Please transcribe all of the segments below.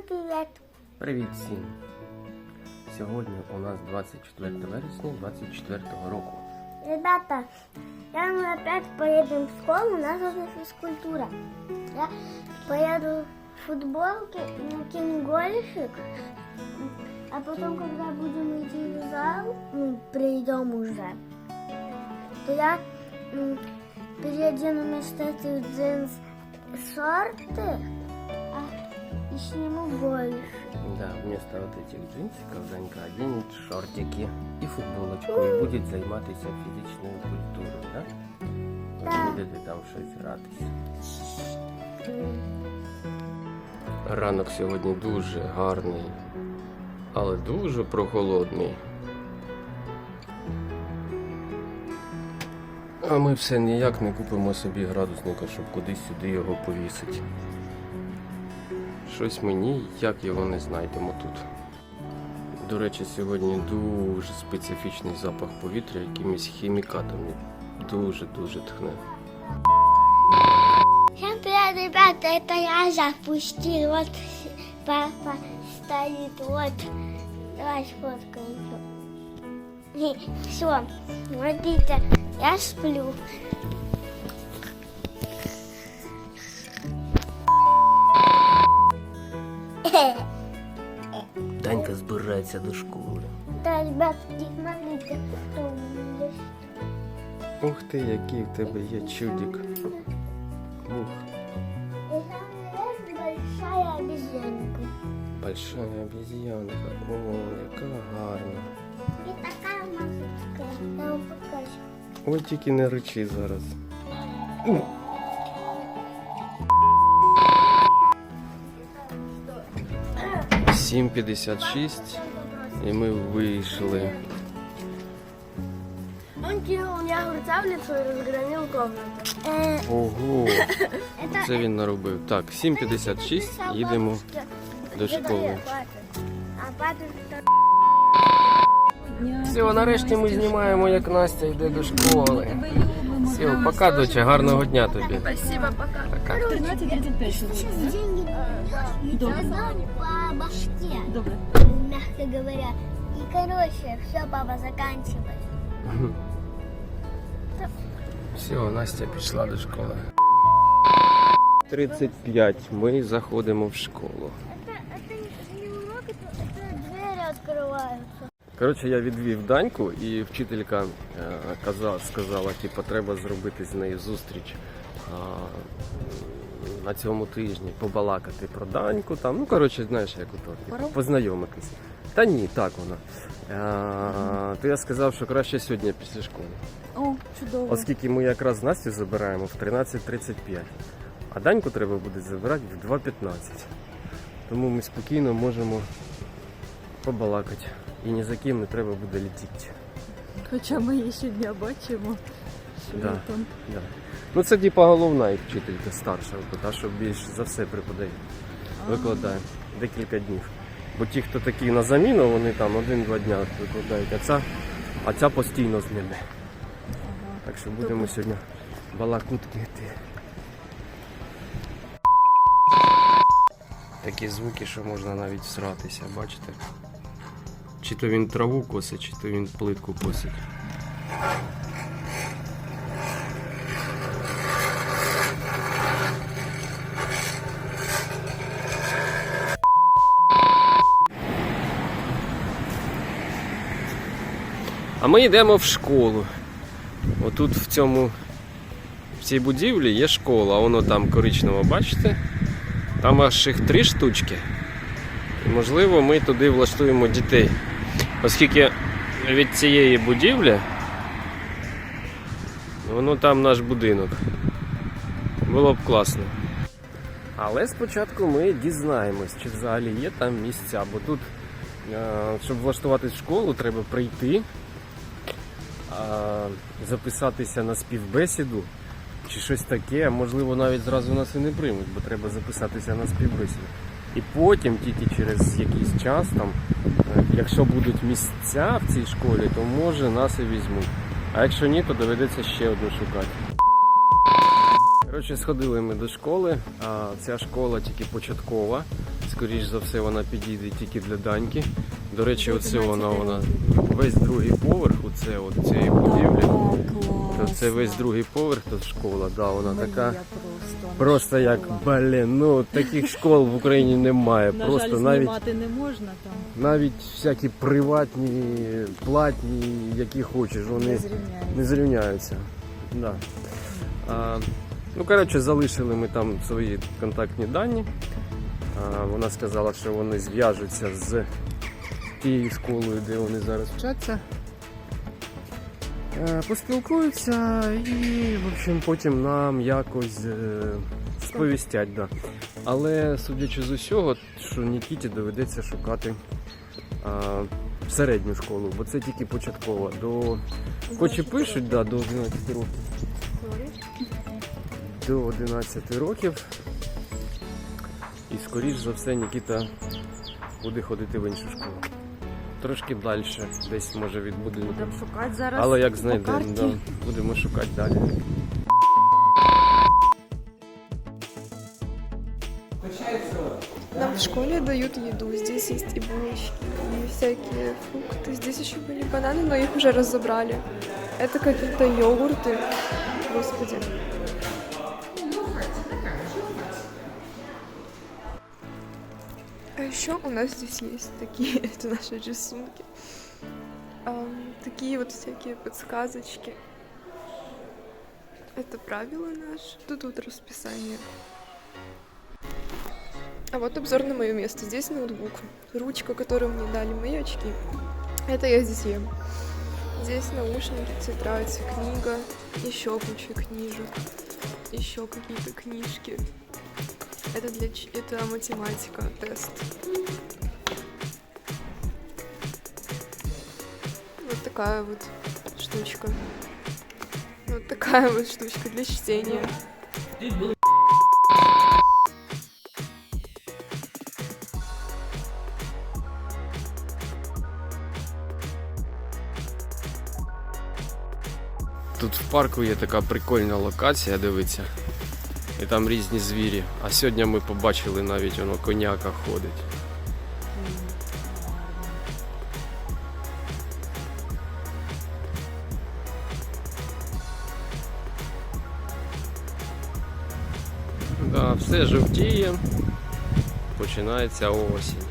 привіт. Привіт всім! Сьогодні у нас 24 вересня 24 року. Ребята, я мы опять поедем в школу, у нас уже физкультура. Я поеду в футболке, накину гольфик, а потом, когда будем идти в зал, ну, придем уже, то я м, переодену вместо этих джинс шорты а, и сниму гольф. Да, вместо вот этих джинсиков Данька оденет шортики и футболочку і буде займатися фізичною культурою, да? Да. Будете там щось гратися. Ранок сьогодні дуже гарний, але дуже прохолодний. А ми все ніяк не купимо собі градусника, щоб кудись сюди його повісити. Щось мені, як його не знайдемо тут. До речі, сьогодні дуже специфічний запах повітря якимись хімікатами. Дуже-дуже тхне. Всем привет, ребята, это я запустил. Вот папа стоит, вот. Давай сфоткаем. Все, смотрите, я сплю. Данька збирається до школи. Ребятки, смотрите, у. Ух ти, який в тебе є чудик. Ух, там большая обезьянка. большая обезьянка. О, яка гарна. И такая масочка. Я вам покажу. Ой, тільки не речи зараз. Сім п'ятдесят шість і ми вийшли. Он кинул огурца в лицо и разгромил комнату. Ого, це він наробив. Так, 7.56, їдемо до школи. Все, нарешті ми знімаємо, як Настя йде до школи. Все, пока, доча, гарного дня тобі. Спасибо, пока. Пока. 13.35 деньги Добре. по башке, Добре. мягко говоря. И короче, все, папа, заканчивай. Все, Настя пішла до школи. 35. Ми заходимо в школу. Это, это не урок, это, это двери открываются. Коротше, я відвів Даньку, і вчителька е, казала, сказала, типу, треба зробити з нею зустріч а, на цьому тижні, побалакати про Даньку. Там, ну, коротше, знаєш, як ото, типу, познайомитися. Та ні, так вона. А, то я сказав, що краще сьогодні після школи. О, чудово. Оскільки ми якраз Настю забираємо в 13.35, а Даньку треба буде забирати в 2.15. Тому ми спокійно можемо побалакати. І ні за ким не треба буде летіти. Хоча ми її щодня бачимо. Да. Там. Да. Ну це типа головна їх вчителька старша, та що більш за все преподає. Викладає декілька днів. Бо ті, хто такі на заміну, вони там один-два дня викладають, а ця, а ця постійно з ними. Так що будемо сьогодні балакутки йти. Такі звуки, що можна навіть всратися, бачите? Чи то він траву косить, чи то він плитку косить. А ми йдемо в школу. Отут в цьому в цій будівлі є школа, воно там коричнево, бачите? Там аж їх три штучки. Можливо, ми туди влаштуємо дітей. Оскільки від цієї будівлі воно там наш будинок. Було б класно. Але спочатку ми дізнаємось, чи взагалі є там місця, бо тут, е, щоб влаштуватись в школу, треба прийти, записатися на співбесіду чи щось таке, можливо навіть зразу нас і не приймуть, бо треба записатися на співбесіду. І потім, тільки через якийсь час, там, е, якщо будуть місця в цій школі, то може нас і візьмуть. А якщо ні, то доведеться ще одну шукати. Коротше, сходили ми до школи, а ця школа тільки початкова. скоріш за все, вона підійде тільки для Даньки. До речі, оце вона, вона весь другий поверх, оце от цієї будівлі. То це весь другий поверх, тут школа, да, вона така. Просто. Просто як, блін, ну таких школ в Україні немає. На Просто жаль, навіть знімати не можна там. навіть всякі приватні, платні, які хочеш, вони Не зрівняється. не зрівняються. Да. А, ну, коротше, залишили ми там свої контактні дані. А, вона сказала, що вони зв'яжуться з тією школою, де вони зараз вчаться. Е, Поспілкуються і, в общем, потім нам якось е, сповістять. Да. Але судячи з усього, що Нікіті доведеться шукати а, середню школу, бо це тільки початкова. До Хоч і пишуть, да, до 11 років. До 11 років. І скоріш за все Нікіта буде ходити в іншу школу Трошки далі, десь може від будинку. Будемо шукати зараз. Але як по знайдемо, карті. да, будемо шукати далі. Нам в школе дают еду. Здесь есть и булочки, и всякие фрукты. Здесь еще были бананы, но их уже разобрали. Это какие-то йогурты. Господи. Еще у нас здесь есть такие, это наши рисунки. Ам, такие вот всякие подсказочки. Это правила наши. Тут вот расписание. А вот обзор на мое место. Здесь ноутбук. Ручка, которую мне дали мои очки. Это я здесь ем. Здесь наушники, тетрадь, книга, еще куча книжек, еще какие-то книжки. Это для это математика, тест. Вот такая вот штучка. Вот такая вот штучка для чтения. Тут в парку є така прикольна локація, дивиться. І там різні звірі. А сьогодні ми побачили навіть воно коняка ходить. Все жовтіє. Починається осінь.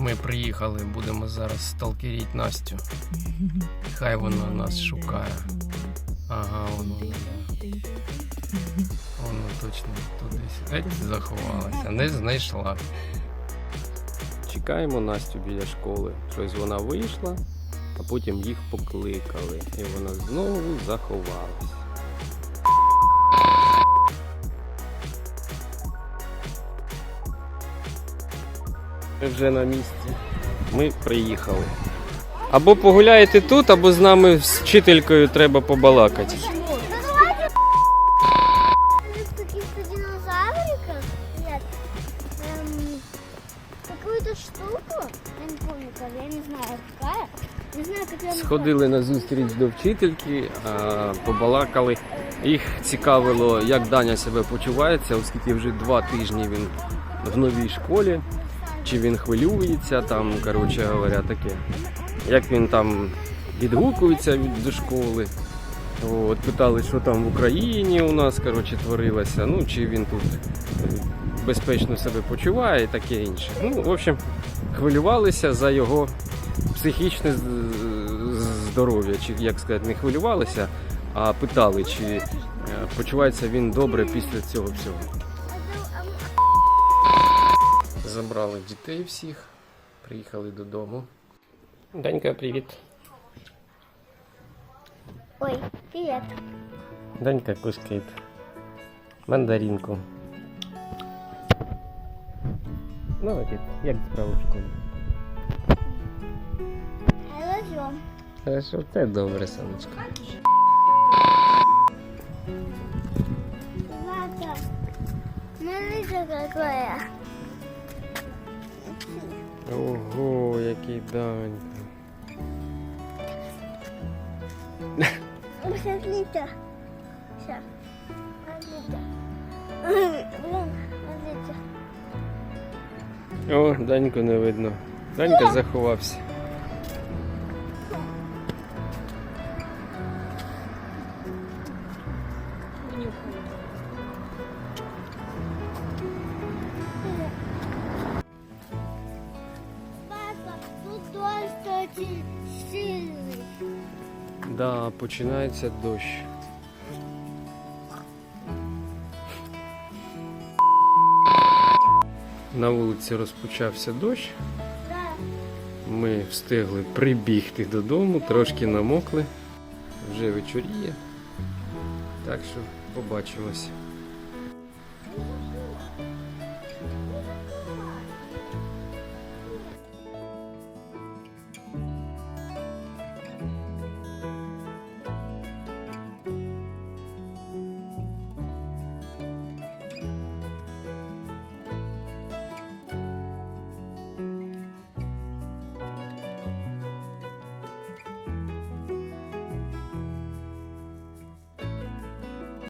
Ми приїхали, будемо зараз сталкеріть Настю. Хай вона нас шукає. Ага, воно. Воно точно туди Еть, заховалася, не знайшла. Чекаємо Настю біля школи. Щось вона вийшла, а потім їх покликали. І вона знову заховалась. Вже на місці. Ми приїхали. Або погуляєте тут, або з нами з вчителькою треба побалакати. Каких-то динозавриках нет эм, какую-то штуку, Сходили на зустріч до вчительки, побалакали. Їх цікавило, як Даня себе почувається, оскільки вже два тижні він в новій школі. Чи він хвилюється, там, коротше говоря, таке. Як він там відгукується від школи. От, питали, що там в Україні у нас коротше, творилося, ну чи він тут безпечно себе почуває і таке інше. Ну, в общем, хвилювалися за його психічне здоров'я, чи як сказати, не хвилювалися, а питали, чи е, почувається він добре після цього всього. Забрали дітей всіх, приїхали додому. Данька, привіт. Ой, привет. Данька кушкає мандаринку. Молодець, як справа в школі? Хорошо. Хорошо, це добре, сонечко. Ладно. Смотрите, какое. Ого, який Данька. Все. Блин, смотрите. О, Даньку не видно. Данька заховався. Дождь. Да, починається дощ. На вулиці розпочався дощ. Ми встигли прибігти додому, трошки намокли. Вже вечоріє. Так що побачимось.